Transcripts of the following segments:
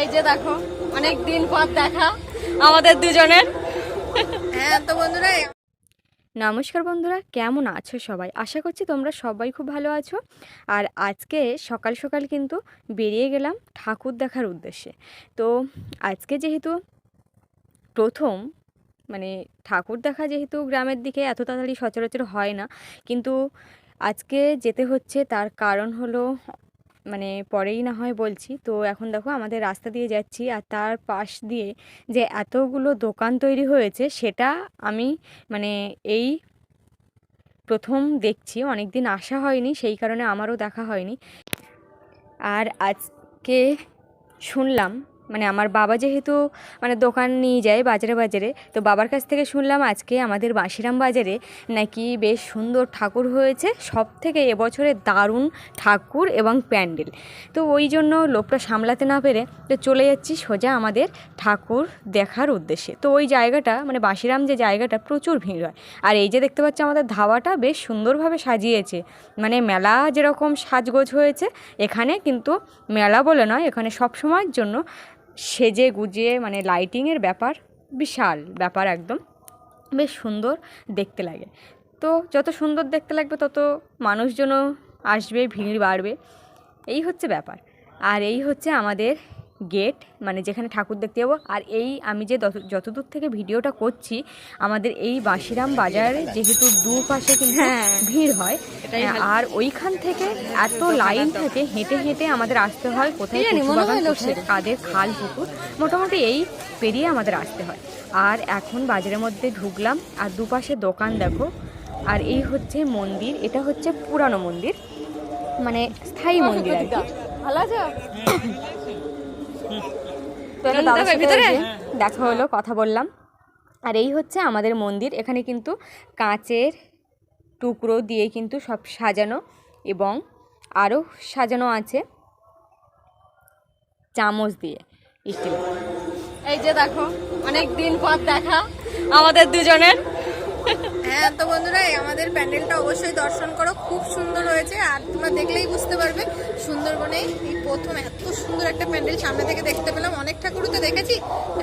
এই যে দেখো অনেক দিন পর দেখা আমাদের দুজনের। হ্যাঁ তো বন্ধুরা নমস্কার বন্ধুরা কেমন আছো সবাই? আশা করছি তোমরা সবাই খুব ভালো আছো। আর আজকে সকাল সকাল কিন্তু বেরিয়ে গেলাম ঠাকুর দেখার উদ্দেশ্যে। তো আজকে যেহেতু প্রথম মানে ঠাকুর দেখা যেহেতু গ্রামের দিকে এত তাড়াতাড়ি সচরাচর হয় না কিন্তু আজকে যেতে হচ্ছে তার কারণ হলো মানে পরেই না হয় বলছি। তো এখন দেখো আমাদের রাস্তা দিয়ে যাচ্ছি আর তার পাশ দিয়ে যে এতগুলো দোকান তৈরি হয়েছে সেটা আমি মানে এই প্রথম দেখছি। অনেক দিন আসা হয়নি, সেই কারণে আমারও দেখা হয়নি। আর আজকে শুনলাম মানে আমার বাবা যেহেতু মানে দোকান নিয়ে যায় বাজারে বাজারে, তো বাবার কাছ থেকে শুনলাম আজকে আমাদের বাঁশিরাম বাজারে নাকি বেশ সুন্দর ঠাকুর হয়েছে সব থেকে এবছরে দারুণ ঠাকুর এবং প্যান্ডেল। তো ওই জন্য লোভটা সামলাতে না পেরে তো চলে যাচ্ছি সোজা আমাদের ঠাকুর দেখার উদ্দেশ্যে। তো ওই জায়গাটা মানে বাঁশিরাম যে জায়গাটা প্রচুর ভিড় হয়। আর এই যে দেখতে পাচ্ছি আমাদের ধাবাটা বেশ সুন্দরভাবে সাজিয়েছে। মানে মেলা যেরকম সাজগোজ হয়েছে, এখানে কিন্তু মেলা বলে নয়, এখানে সব সময়ের জন্য সেজে গুজিয়ে মানে লাইটিংয়ের ব্যাপার, বিশাল ব্যাপার একদম। বেশ সুন্দর দেখতে লাগে। তো যত সুন্দর দেখতে লাগবে, তত মানুষজনও আসবে, ভিড় বাড়বে। এই হচ্ছে ব্যাপার। আর এই হচ্ছে আমাদের গেট মানে যেখানে ঠাকুর দেখতে যাব। আর এই আমি যে যত- যতদূর থেকে ভিডিওটা করছি আমাদের এই বাঁশিরাম বাজারে যেহেতু দুপাশে কিন্তু ভিড় হয় আর ওইখান থেকে এত লাইন থেকে হেঁটে হেঁটে আমাদের আসতে হয়। কোথায় হয় কাদের খাল পুকুর মোটামুটি এই পেরিয়ে আমাদের আসতে হয়। আর এখন বাজারের মধ্যে ঢুকলাম আর দুপাশে দোকান দেখো। আর এই হচ্ছে মন্দির এটা হচ্ছে পুরানো মন্দির মানে স্থায়ী মন্দির আর কি। ভালো আছো? তো দাদার সাথে দেখা হলো কথা বললাম। আর এই হচ্ছে আমাদের মন্দির। এখানে কিন্তু কাঁচের টুকরো দিয়ে কিন্তু সব সাজানো এবং আরও সাজানো আছে চামচ দিয়ে এই যে দেখো অনেক দিন পর দেখা আমাদের দুজনের। হ্যাঁ তো বন্ধুরা আমাদের প্যান্ডেলটা অবশ্যই দর্শন করো। খুব সুন্দর হয়েছে আর তোমরা দেখলেই বুঝতে পারবে সুন্দরবনে এই প্রথম এত সুন্দর একটা প্যান্ডেল সামনে থেকে দেখতে পেলাম। অনেক ঠাকুরই তো দেখেছি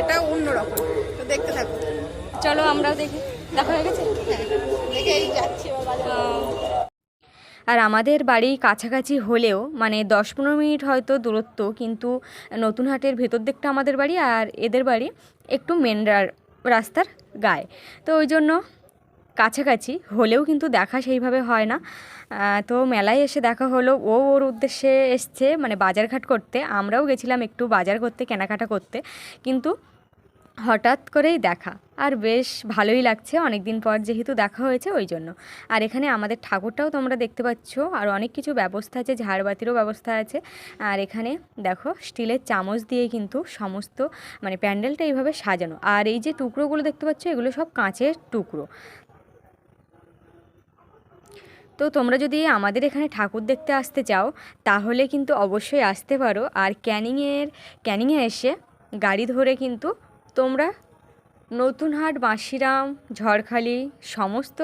এটা অন্যরকম। তো দেখতে থাকো। চলো আমরাও দেখি। দেখা হয়ে গেছে? দেখেই যাচ্ছি আর আমাদের বাড়ি কাছাকাছি হলেও মানে দশ পনেরো মিনিট হয়তো দূরত্ব কিন্তু নতুন হাটের ভেতর দিকটা আমাদের বাড়ি আর এদের বাড়ি একটু মেন রাস্তার গায়ে। তো ওই জন্য কাছাকাছি হলেও কিন্তু দেখা সেইভাবে হয় না। তো মেলায় এসে দেখা হলো, ও ওর উদ্দেশ্যে এসছে মানে বাজারঘাট করতে। আমরাও গেছিলাম একটু বাজার করতে, কেনাকাটা করতে। কিন্তু হঠাৎ করেই দেখা। আর বেশ ভালোই লাগছে অনেক দিন পর যেহেতু দেখা হয়েছে ওই জন্য। আর এখানে আমাদের ঠাকুরটাও তোমরা দেখতে পাচ্ছ, আর অনেক কিছু ব্যবস্থা আছে, ঝাড়বাতিরও ব্যবস্থা আছে। আর এখানে দেখো, স্টিলের চামচ দিয়ে কিন্তু সমস্ত মানে প্যান্ডেলটা এইভাবে সাজানো। আর এই যে টুকরোগুলো দেখতে পাচ্ছ, এগুলো সব কাঁচের টুকরো। তো তোমরা যদি আমাদের এখানে ঠাকুর দেখতে আসতে চাও, তাহলে কিন্তু অবশ্যই আসতে পারো। আর ক্যানিংয়ের, ক্যানিংয়ে এসে গাড়ি ধরে কিন্তু তোমরা নতুনহাট, বাঁশিরাম, ঝড়খালি, সমস্ত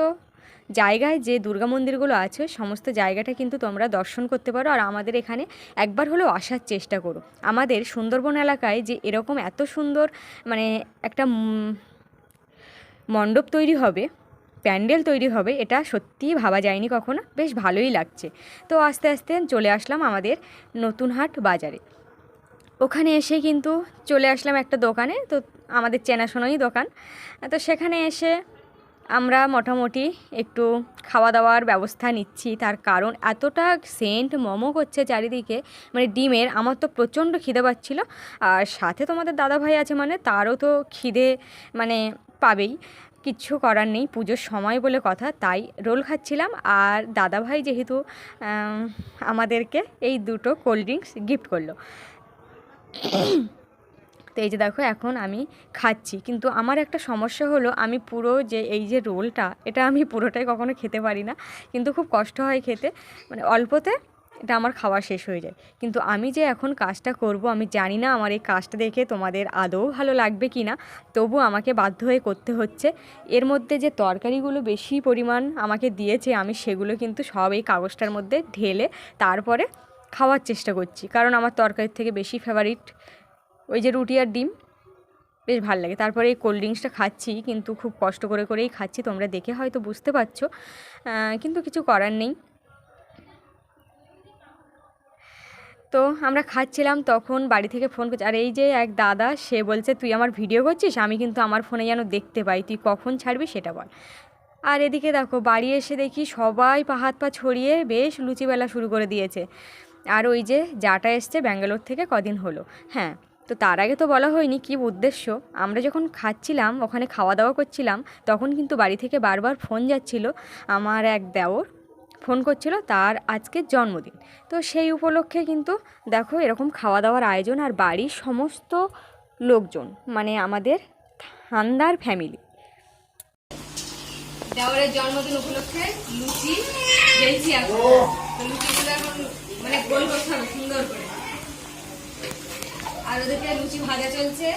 জায়গায় যে দুর্গা মন্দিরগুলো আছে, সমস্ত জায়গাটা কিন্তু তোমরা দর্শন করতে পারো। আর আমাদের এখানে একবার হলেও আসার চেষ্টা করো। আমাদের সুন্দরবন এলাকায় যে এরকম এত সুন্দর মানে একটা মণ্ডপ তৈরি হবে প্যান্ডেল তৈরি হবে, এটা সত্যিই ভাবা যায়নি কখনো। বেশ ভালোই লাগছে। তো আস্তে আস্তে চলে আসলাম আমাদের নতুনহাট বাজারে। ওখানে এসে কিন্তু চলে আসলাম একটা দোকানে, তো আমাদের চেনাশোনাই দোকান। তো সেখানে এসে আমরা মোটামুটি একটু খাওয়া দাওয়ার ব্যবস্থা নিচ্ছি। তার কারণ এতটা সেন্ট মোমো করছে চারিদিকে মানে ডিমের, আমার তো প্রচণ্ড খিদে পাচ্ছিল। আর সাথে তোমাদের দাদা ভাই আছে মানে তারও তো খিদে মানে পাবেই। কিচ্ছু করার নেই, পুজোর সময় বলে কথা, তাই রোল খাচ্ছিলাম। আর দাদা ভাই যেহেতু আমাদেরকে এই দুটো কোল্ড ড্রিঙ্কস গিফট করল। তো এই যে দেখো, এখন আমি খাচ্ছি। কিন্তু আমার একটা সমস্যা হলো, আমি পুরো যে, এই যে রোলটা, এটা আমি পুরোটাই কখনো খেতে পারি না। কিন্তু খুব কষ্ট হয় খেতে। মানে অল্পতে এটা আমার খাওয়া শেষ হয়ে যায়। কিন্তু আমি যে এখন কাজটা করব, আমি জানি না আমার এই কাজটা দেখে তোমাদের আদৌ ভালো লাগবে কি না তবু আমাকে বাধ্য হয়ে করতে হচ্ছে। এর মধ্যে যে তরকারিগুলো বেশি পরিমাণ আমাকে দিয়েছে, আমি সেগুলো কিন্তু সব এই কাগজটার মধ্যে ঢেলে তারপরে খাওয়ার চেষ্টা করছি। কারণ আমার তরকারির থেকে বেশি ফেভারিট ওই যে রুটি আর ডিম, বেশ ভালো লাগে। তারপরে এই কোল্ড ড্রিঙ্কসটা খাচ্ছি, কিন্তু খুব কষ্ট করে করেই খাচ্ছি। তোমরা দেখে হয়তো বুঝতে পারছ। কিন্তু কিছু করার নেই। তো আমরা খাচ্ছিলাম তখন বাড়ি থেকে ফোন করছে, আর এই যে এক দাদা, সে বলছে তুই আমার ভিডিও করছিস? আমি কিন্তু আমার ফোনে যেন দেখতে পাই, তুই কখন ছাড়বি সেটা বল। আর এদিকে দেখো, বাড়ি এসে দেখি সবাই হাত পা ছড়িয়ে বেশ লুচিবেলা শুরু করে দিয়েছে। আর ওই যে যাটা এসছে ব্যাঙ্গালোর থেকে কদিন হলো। হ্যাঁ তো তার আগে তো বলা হয়নি কী উদ্দেশ্য। আমরা যখন খাচ্ছিলাম, ওখানে খাওয়া দাওয়া করছিলাম, তখন কিন্তু বাড়ি থেকে বারবার ফোন যাচ্ছিল আমার এক দেওর। ফোন করছিল তার আজকে জন্মদিন। তো সেই উপলক্ষে কিন্তু দেখো এরকম খাওয়া দাওয়ার আয়োজন আর বাড়ির সমস্ত লোকজন মানে আমাদের থান্দার ফ্যামিলি। দেওয়ারের জন্মদিন উপলক্ষে লুচি বেলছি এখন। লুচিগুলো এখন মানে গোল করতে হবে সুন্দর করে। আর ওদেরকে লুচি ভাজা চলছে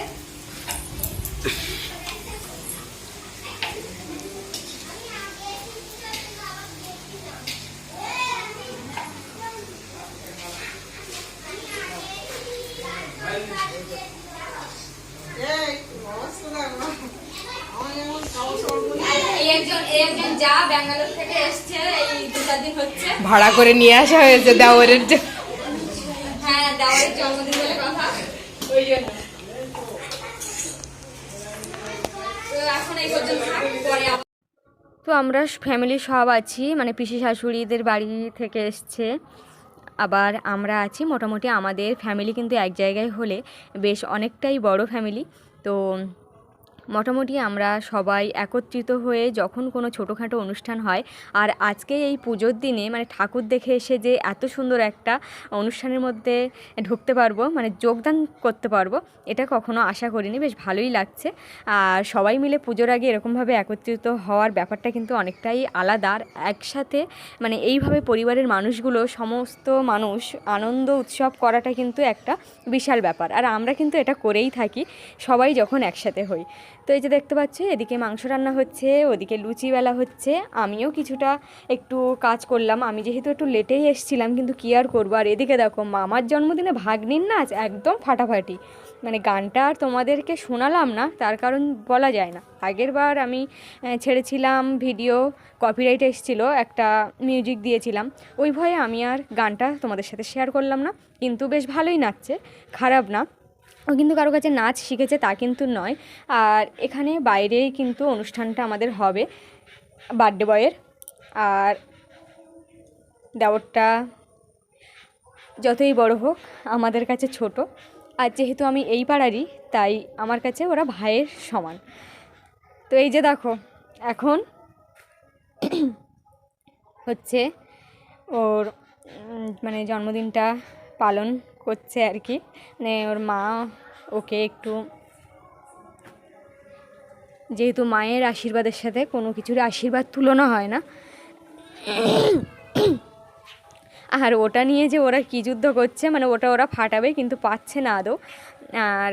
এই একজন যা ব্যাঙ্গালোর থেকে এসছে এই দু চার দিন হচ্ছে। ভাড়া করে নিয়ে আসা হয়েছে দেওয়ারের জন্য। হ্যাঁ দেওয়ারের জন্মদিন বলে কথা। ওই জন্য। তো এখন এই পর্যন্ত পরে তো আমরা ফ্যামিলি সব আছি মানে পিসি শাশুড়িদের বাড়ি থেকে এসছে। আবার আমরা আছি মোটামুটি আমাদের ফ্যামিলি কিন্তু এক জায়গায় হলে বেশ অনেকটাই বড় ফ্যামিলি তো মোটামুটি আমরা সবাই একত্রিত হয়ে যখন কোনো ছোটোখাটো অনুষ্ঠান হয়, আর আজকে এই পুজোর দিনে মানে ঠাকুর দেখে এসে যে এত সুন্দর একটা অনুষ্ঠানের মধ্যে ঢুকতে পারব মানে যোগদান করতে পারব, এটা কখনো আশা করিনি, বেশ ভালোই লাগছে। আর সবাই মিলে পুজোর আগে এরকমভাবে একত্রিত হওয়ার ব্যাপারটা কিন্তু অনেকটাই আলাদা। আর একসাথে মানে এইভাবে পরিবারের মানুষগুলো, সমস্ত মানুষ আনন্দ উৎসব করাটা কিন্তু একটা বিশাল ব্যাপার। আর আমরা কিন্তু এটা করেই থাকি, সবাই যখন একসাথে হই। তো এই যে দেখতে পাচ্ছ, এদিকে মাংস রান্না হচ্ছে, ওদিকে লুচি বেলা হচ্ছে। আমিও কিছুটা একটু কাজ করলাম। আমি যেহেতু একটু লেটেই এসছিলাম, কিন্তু কী আর করব? আর এদিকে দেখো, মামার জন্মদিনে ভাগ্নির নাচ একদম ফাটাফাটি। মানে গানটা আর তোমাদেরকে শোনালাম না, তার কারণ বলা যায় না। আগের বার আমি ছেড়েছিলাম ভিডিও কপিরাইট এসেছিল, একটা মিউজিক দিয়েছিলাম। ওই ভয়ে আমি আর গানটা তোমাদের সাথে শেয়ার করলাম না। কিন্তু বেশ ভালোই নাচছে, খারাপ না। ও কিন্তু কারও কাছে নাচ শিখেছে তা কিন্তু নয়। আর এখানে বাইরেই কিন্তু অনুষ্ঠানটা আমাদের হবে বার্থডে বয়ের। আর দেওরটা যতই বড় হোক আমাদের কাছে ছোট। আর যেহেতু আমি এই পাড়ারই, তাই আমার কাছে ওরা ভাইয়ের সমান। তো এই যে দেখো, এখন হচ্ছে ওর মানে জন্মদিনটা পালন করছে আর কি। মানে ওর মা ওকে একটু যেহেতু মায়ের আশীর্বাদের সাথে কোনো কিছুর আশীর্বাদ তুলনা হয় না। আর ওটা নিয়ে যে ওরা কী যুদ্ধ করছে মানে ওটা ওরা ফাটাবে কিন্তু পাচ্ছে না আদৌ। আর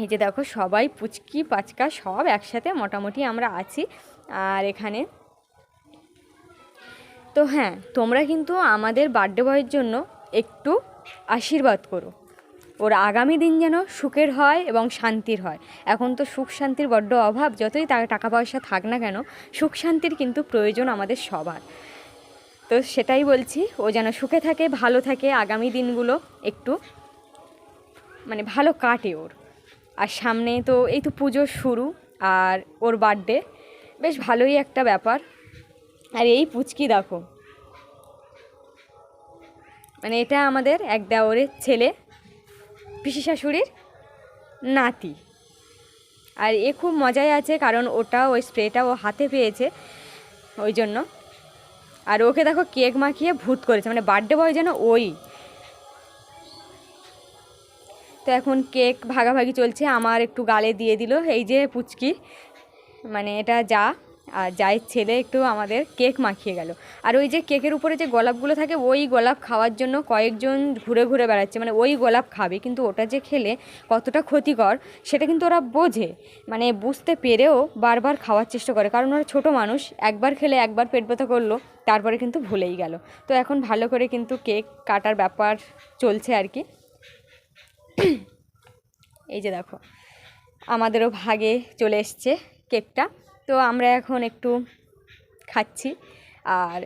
এই যে দেখো সবাই পুচকি, পাচকা সব একসাথে মোটামুটি আমরা আছি। আর এখানে তো হ্যাঁ তোমরা কিন্তু আমাদের বার্থডে বয়ের জন্য একটু আশীর্বাদ করো। ওর আগামী দিন যেন সুখের হয় এবং শান্তির হয়। এখন তো সুখ শান্তির বড্ড অভাব, যতই তা টাকা পয়সা থাক না কেন, সুখ শান্তির কিন্তু প্রয়োজন আমাদের সবার। তো সেটাই বলছি, ও যেন সুখে থাকে, ভালো থাকে, আগামী দিনগুলো একটু মানে ভালো কাটে ওর। আর সামনে তো এই তো পুজোর শুরু, আর ওর বার্থডে বেশ ভালোই একটা ব্যাপার। আর এই পুচকি দেখো মানে এটা আমাদের এক দেওরের ছেলে, পিসি শাশুড়ির নাতি। আর এ খুব মজায় আছে কারণ ওটা ওই স্প্রেটা ও হাতে পেয়েছে ওই জন্য। আর ওকে দেখো কেক মাখিয়ে ভূত করেছে মানে বার্থডে বয় যেন ওই। তো এখন কেক ভাগাভাগি চলছে, আমার একটু গালে দিয়ে দিল, এই যে পুচকি মানে এটা যা। আর যায়ের ছেলে একটু আমাদের কেক মাখিয়ে গেল। আর ওই যে কেকের উপরে যে গোলাপগুলো থাকে, ওই গোলাপ খাওয়ার জন্য কয়েকজন ঘুরে ঘুরে বেড়াচ্ছে। মানে ওই গোলাপ খাবে, কিন্তু ওটা যে খেলে কতটা ক্ষতিকর, সেটা কিন্তু ওরা বোঝে। মানে বুঝতে পেরেও বারবার খাওয়ার চেষ্টা করে। কারণ ওরা ছোটো মানুষ, একবার খেলে একবার পেট ব্যথা করল, তারপরে কিন্তু ভুলেই গেল। তো এখন ভালো করে কিন্তু কেক কাটার ব্যাপার চলছে আর কি। এই যে দেখো, আমাদেরও ভাগে চলে এসছে কেকটা। তো আমরা এখন একটু খাচ্ছি আর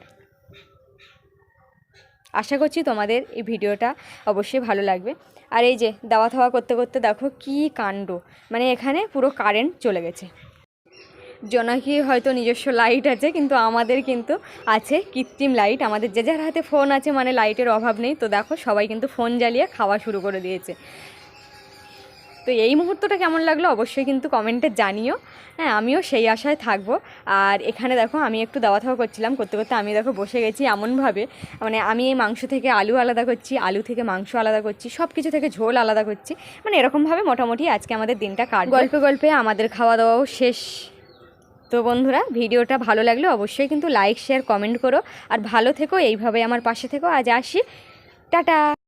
আশা করছি তোমাদের এই ভিডিওটা অবশ্যই ভালো লাগবে। আর এই যে দাওয়া থাওয়া করতে করতে দেখো কি কাণ্ড মানে এখানে পুরো কারেন্ট চলে গেছে। জোনাকি হয়তো নিজস্ব লাইট আছে, কিন্তু আমাদের কিন্তু আছে কৃত্রিম লাইট আমাদের যে যার হাতে ফোন আছে মানে লাইটের অভাব নেই। তো দেখো সবাই কিন্তু ফোন জ্বালিয়ে খাওয়া শুরু করে দিয়েছে। তো এই মুহূর্তটা কেমন লাগল অবশ্যই কিন্তু কমেন্টে জানিও। হ্যাঁ আমিও সেই আশায় থাকব। আর এখানে দেখো, আমি একটু দাওয়া থাওয়া করছিলাম, করতে করতে আমি দেখো বসে গেছি এমনভাবে। মানে আমি এই মাংস থেকে আলু আলাদা করছি, আলু থেকে মাংস আলাদা করছি সব কিছু থেকে ঝোল আলাদা করছি। মানে এরকমভাবে মোটামুটি আজকে আমাদের দিনটা কাট গল্পে গল্পে আমাদের খাওয়া দাওয়াও শেষ। তো বন্ধুরা, ভিডিওটা ভালো লাগলে অবশ্যই কিন্তু লাইক, শেয়ার, কমেন্ট করো। আর ভালো থেকো এইভাবে আমার পাশে থেকো। আজ আসি। টাটা!